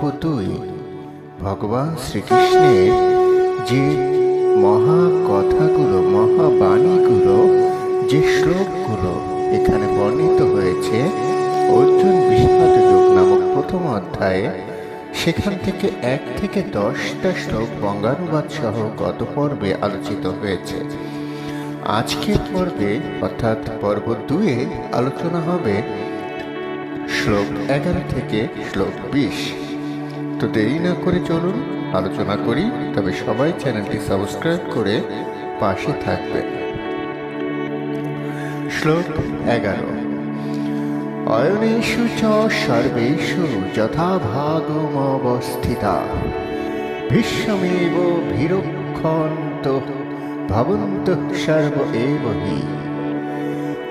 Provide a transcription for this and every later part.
পর্ব দুই ভগবান শ্রীকৃষ্ণের যে মহা কথাগুলো মহাবাণীগুলো, যে শ্লোকগুলো এখানে বর্ণিত হয়েছে, অর্জুন বিষাদ যোগ নামক প্রথম অধ্যায়ে, সেখান থেকে এক থেকে দশটা শ্লোক বঙ্গানুবাদ সহ গত পর্বে আলোচিত হয়েছে। আজকের পর্বে, অর্থাৎ পর্ব দুয়ে আলোচনা হবে শ্লোক এগারো থেকে শ্লোক বিশ। তো দেরি না করে চলুন আলোচনা করি, তবে সবাই চ্যানেলটি সাবস্ক্রাইব করে পাশে থাকবে শ্লোক এগারো। অয়নেষু চ সর্বেষু যথাভাগমবস্থিতা। ভীষ্মেব ভীরক্ষন্ত, ভবন্ত সর্ব এব হি।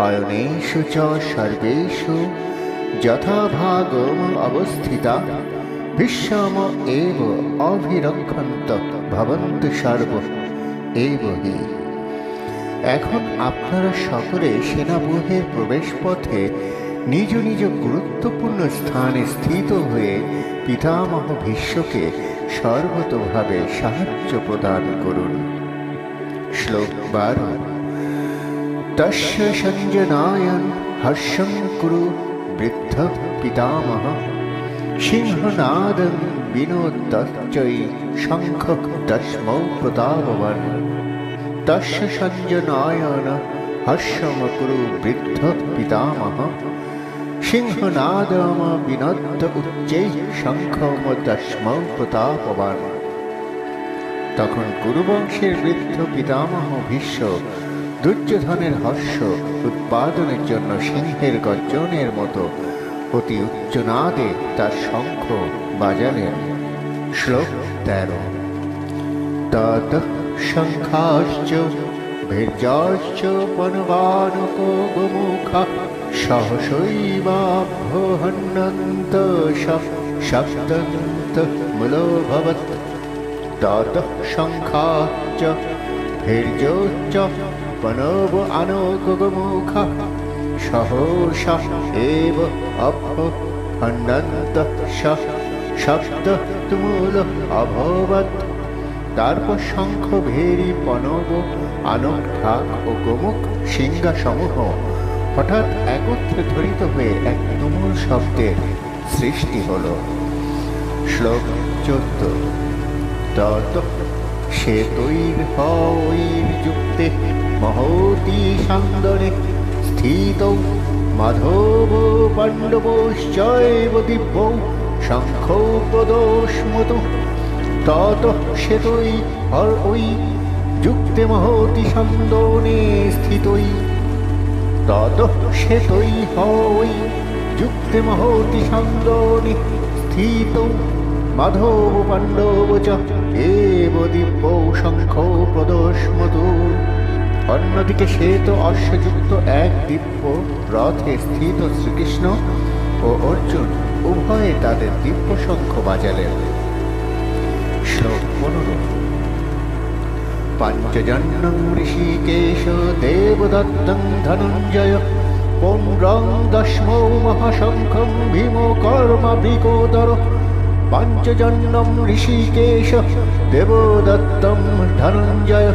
অয়নেষু চ সর্বেষু যথাভাগম অবস্থিতা ভীষ্ম এব অভিরক্ষন্ত ভবন্ত সর্ব এব হি এখন আপনারা সকলে সেনাবহের প্রবেশ পথে নিজ নিজ গুরুত্বপূর্ণ স্থানে স্থিত হয়ে পিতামহ ভীষ্মকে সর্বতভাবে সাহায্য প্রদান করুন। শ্লোক বারো। তস্য সঞ্জনায়ন হর্ষং কুরু বৃদ্ধ পিতামহ। সিংহনাদং বিনোদশ্চৈ শঙ্খ দশমৌ প্রতাপবন তস্য সঞ্জনায়ন হর্ষম কুরু বৃদ্ধ পিতামহ। সিংহনাদম বিনদ্য উচ্চৈ শঙ্খম দশমৌ প্রতাপবান তখন কুরুবংশের বৃদ্ধ পিতামহ ভীষ্ম দুর্যোধনের হর্ষ উৎপাদনের জন্য সিংহের গর্জনের মতো অতি উচ্চনাদে তার শঙ্খ বাজালেন। শ্লোক তেরো। তত শঙ্খাশ্চ ভীর্যাশ্চ বনবানুকো গোমুখা সহসৈবাভ্যহন্নন্ত সপ্তন্ত মূলোভবত তত বনব সহসা এব শব্দ তুমূল অভবত তারপর শঙ্খ ভেরি পনব আনক ও গোমুখ সিংহা সমূহ হঠাৎ একত্রে ধরিত হয়ে এক তুমুল শব্দের সৃষ্টি হল। শ্লোক চোদ্দ। তত সে হইর যুক্তে মহতি সান্দরে স্থিত মাধব পাণ্ডবশ্চৈব দিব্য শঙ্খ প্রদোষ্মত। তত শ্বেতই হর ওই যুক্তে মহতি সন্দনে স্থিতই তত শ্বেতই হই যুক্তে মহতি সন্দনে স্থিত। মাধব পাণ্ডব চ এব দিব্য শঙ্খ প্রদোষ্মত। অন্যদিকে শ্বেত অশ্বযুক্ত এক দিব্য রথে স্থিত শ্রীকৃষ্ণ ও অর্জুন উভয়ে তাদের দিব্য শঙ্খ বাজালেন। শ্লোক পনেরো। ঋষিকেশ দেবদত্তং ধনঞ্জয় পৌরং দশমৌ মহাশঙ্খং ভীম কর্মাবৃকোদর পঞ্চজন্যম ঋষিকেশ দেবদত্তম ধনঞ্জয়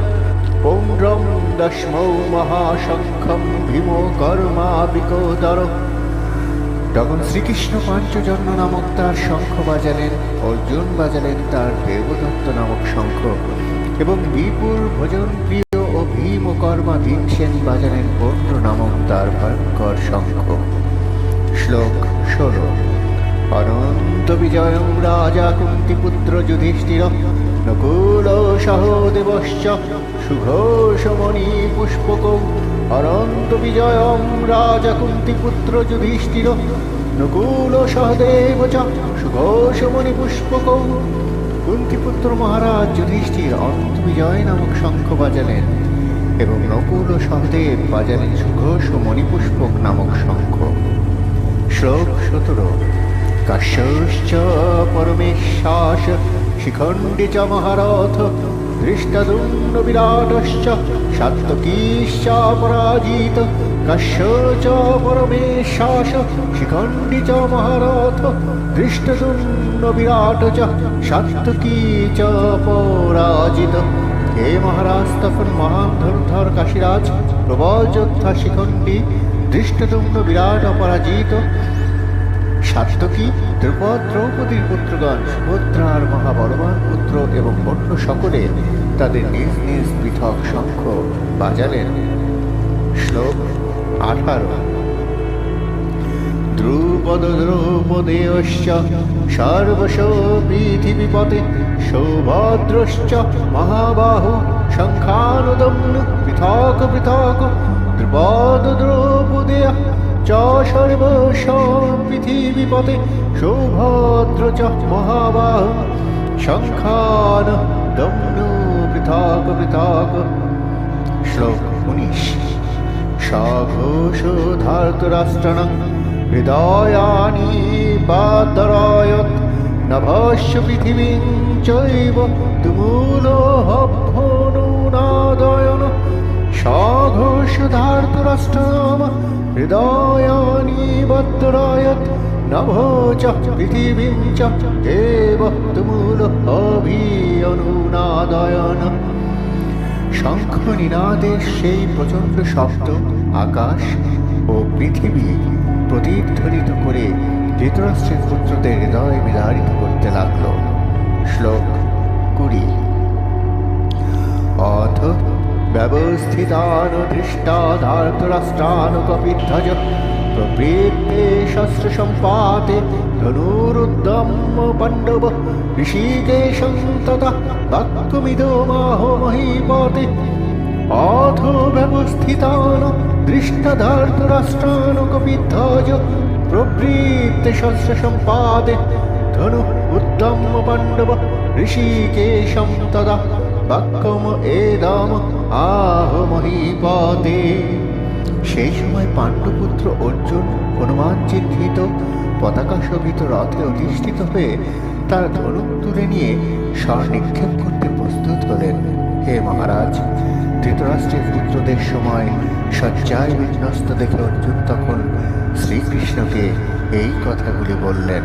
পৌরং দশমৌ মহাশঙ্খম ভীম কর্মাবৃকোদর তখন শ্রীকৃষ্ণ পাঞ্চজন্য নামক তার শঙ্খ বাজালেন, অর্জুন বাজালেন তার দেবদত্ত নামক শঙ্খ, এবং বিপুল ভোজন প্রিয় ও ভীমকর্মা ভীমসেন বাজালেন পৌত্র নামক তার ভয়ঙ্কর শঙ্খ। শ্লোক ষোলো। অনন্ত বিজয়ং রাজা কুন্তিপুত্র যুধিষ্ঠির নকুল সহদেবশ্চ সুঘোষমণি পুষ্পক অনন্ত বিজয়ং রাজা কুন্তিপুত্র যুধিষ্ঠির। নকুল সহদেব চ সুঘোষমণি পুষ্পক কুন্তিপুত্র মহারাজ যুধিষ্ঠির অনন্ত বিজয় নামক শঙ্খ বাজালেন এবং নকুল সহদেব বাজালেন সুঘোষ মণিপুষ্পক নামক শঙ্খ। শ্লোক সতেরো। কাশ্যশ্চ পরমেশ্বাস শিখণ্ডে চ মহারথ দৃষ্টদুন্ন বিরাটশ্চ সাত্তকীশ্চ পরাজিত কশ্য চ পরমেশাস শিখণ্ডী চ মহারথ দৃষ্টদুন্ন বিরাট চ সাত্তকী চ পরাজিত। হে মহারাজ, তখন মহান ধনুধর কাশীরাজ, প্রবল যোদ্ধা শিখণ্ডী দৃষ্টদুম্ন বিরাট অপরাজিত সাত্যকী দ্রৌপদ দ্রৌপদীর পুত্রগণ সুভদ্রার মহাবলবান পুত্র এবং অন্য সকলে তাদের নিজ নিজ পৃথক শঙ্খ বাজালেন। শ্লোক আঠারো। দ্রুপদ দ্রৌপদেয়শ্চ সর্বশ পৃথিবীপতে সৌভদ্রশ্চ মহাবাহু শঙ্খানুদম্নু পৃথক পৃথক। দ্রুপদ দ্রৌপদেয় চ পৃথিবীপতে সৌভদ্র চ মহাবাহু শঙ্খান দম্নু পৃথক পৃথক। শ্লোক উনিশ। সঘোষধার্তরাষ্ট্রণং হৃদয়ানি বাদরায়ত নভস্য পৃথিবীং চৈব তুমূলহভ্যনুনাদয়ন সঘোষধার্তরাষ্ট্রম হৃদয়ানি বাদরায়ত নভ চ পৃথিবীং চ এব তুমূল অভিয়নুনাদয়ন শঙ্খ নিনাদের সেই প্রচণ্ড শব্দ আকাশ ও পৃথিবী প্রতিধ্বনিত করে ধৃতরাষ্ট্রের পুত্রদের হৃদয় বিদারিত করতে লাগল শ্লোক কুড়ি অথ ব্যবস্থিতান ধৃষ্টাধার্তরাষ্ট্রান কপিধ্বজ প্রবৃত্তে শস্ত্র সম্পাতে ধনুরুদ্দম পাণ্ডব, ঋষিকেশং তথা বাক্যমিদো মাহ মহীপতে অথ ব্যবস্থিতান দৃষ্টধার্তরাষ্ট্রান কপিধ্বজ প্রবৃত্তে শস্ত্র সম্পাদে ধনু উদ্দম আহ মহীপতে সেই সময় পাণ্ডপুত্র অর্জুন হনুমান চিহ্নিত, পতাকা শোভিত রথে অধিষ্ঠিত হয়ে তার ধনুক তুলে নিয়ে স্বর নিক্ষেপ করতে প্রস্তুত হলেন। হে মহারাজ, ধৃতরাষ্ট্রের পুত্রদের সময় শয্যায় বিন্যস্ত দেখে অর্জুন তখন শ্রীকৃষ্ণকে এই কথাগুলি বললেন।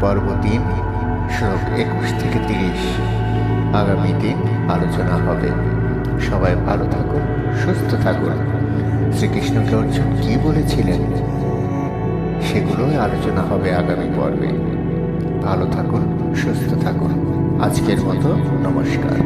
পর্ব তিন শ্লোক একুশ থেকে তিরিশ। আগামী দিন আলোচনা হবে। সবাই ভালো থাকুন, সুস্থ থাকুন। শ্রীকৃষ্ণকে অর্জুন কি বলেছিলেন? সেগুলোই আলোচনা হবে আগামী পর্বে। ভালো থাকুন, সুস্থ থাকুন। আজকের মতো নমস্কার।